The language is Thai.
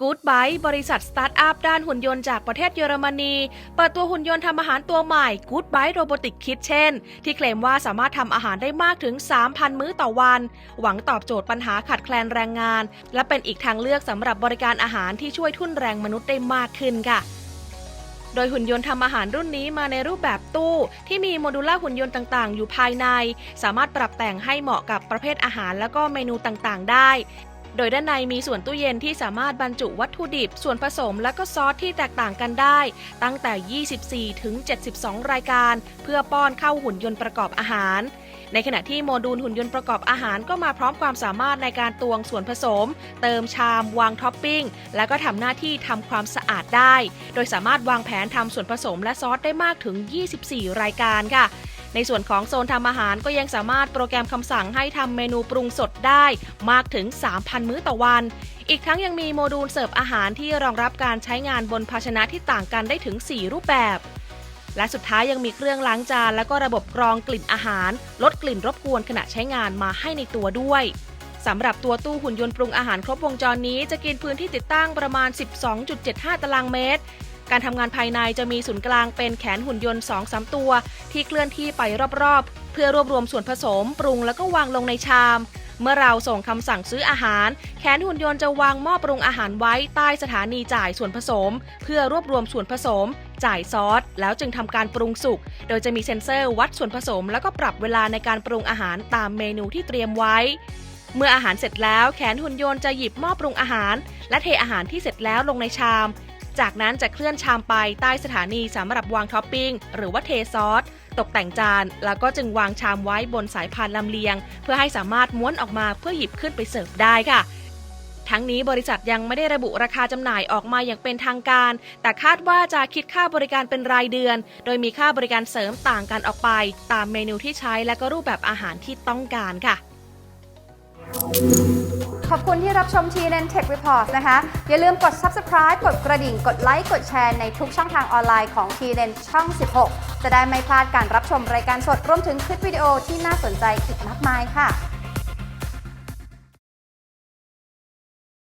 กู๊ดไบบริษัทสตาร์ทอัพด้านหุ่นยนต์จากประเทศเยอรมนี เปิดตัวหุ่นยนต์ทำอาหารตัวใหม่กู๊ดไบโรบอติกคิ t เช่น ที่เคลมว่าสามารถทำอาหารได้มากถึง 3,000 มื้อต่อวัน หวังตอบโจทย์ปัญหาขาดแคลนแรงงาน และเป็นอีกทางเลือกสำหรับบริการอาหารที่ช่วยทุ่นแรงมนุษย์ได้มากขึ้นค่ะโดยหุ่นยนต์ทำอาหารรุ่นนี้มาในรูปแบบตู้ ที่มีโมดูล่าหุ่นยนต์ต่าง ๆ อยู่ภายใน สามารถปรับแต่งให้เหมาะกับประเภทอาหาร แล้วก็เมนูต่าง ๆ ได้ โดยด้านในมีส่วนตู้เย็นที่สามารถบรรจุวัตถุดิบ ส่วนผสมและก็ซอสที่แตกต่างกันได้ ตั้งแต่ 24 ถึง 72 รายการ เพื่อป้อนเข้าหุ่นยนต์ประกอบอาหารในขณะที่โมดูลหุ่นยนต์ประกอบอาหารก็มาพร้อมความสามารถในการตวงส่วนผสม เติมชาม วางท็อปปิ้ง และก็ทำหน้าที่ทำความสะอาดได้ โดยสามารถวางแผนทำส่วนผสมและซอสได้มากถึง 24 รายการค่ะ ในส่วนของโซนทำอาหารก็ยังสามารถโปรแกรมคำสั่งให้ทำเมนูปรุงสดได้มากถึง 3,000 มื้อต่อวัน อีกทั้งยังมีโมดูลเสิร์ฟอาหารที่รองรับการใช้งานบนภาชนะที่ต่างกันได้ถึง 4 รูปแบบและสุดท้ายยังมีเครื่องล้างจานและก็ระบบกรองกลิ่นอาหาร ลดกลิ่นรบกวนขณะใช้งานมาให้ในตัวด้วยสำหรับตัวตู้หุ่นยนต์ปรุงอาหารครบวงจรนี้จะกินพื้นที่ติดตั้งประมาณ 12.75 ตารางเมตร การทำงานภายในจะมีศูนย์กลางเป็นแขนหุ่นยนต์ 2-3 ตัว ที่เคลื่อนที่ไปรอบๆ เพื่อรวบรวมส่วนผสม ปรุงแล้วก็วางลงในชาม เมื่อเราส่งคำสั่งซื้ออาหาร แขนหุ่นยนต์จะวางหม้อปรุงอาหารไว้ใต้สถานีจ่ายส่วนผสม เพื่อรวบรวมส่วนผสม จ่ายซอส แล้วจึงทำการปรุงสุก โดยจะมีเซ็นเซอร์วัดส่วนผสม แล้วก็ปรับเวลาในการปรุงอาหารตามเมนูที่เตรียมไว้เมื่ออาหารเสร็จแล้วแขนหุ่นยนต์จะหยิบหม้อปรุงอาหาร และเทอาหารที่เสร็จแล้วลงในชาม จากนั้นจะเคลื่อนชามไปใต้สถานีสำหรับวางท็อปปิ้งหรือว่าเทซอส ตกแต่งจาน แล้วก็จึงวางชามไว้บนสายพานลำเลียง เพื่อให้สามารถม้วนออกมาเพื่อหยิบขึ้นไปเสิร์ฟได้ค่ะทั้งนี้บริษัทยังไม่ได้ระบุราคาจำหน่ายออกมาอย่างเป็นทางการ แต่คาดว่าจะคิดค่าบริการเป็นรายเดือน โดยมีค่าบริการเสริมต่างกันออกไป ตามเมนูที่ใช้และก็รูปแบบอาหารที่ต้องการค่ะ ขอบคุณที่รับชม TNN Tech Report นะคะ อย่าลืมกด subscribe กดกระดิ่ง กดไลค์ กดแชร์ในทุกช่องทางออนไลน์ของ TNN ช่อง 16 จะได้ไม่พลาดการรับชมรายการสดรวมถึงคลิปวิดีโอที่น่าสนใจอีกมากมายค่ะ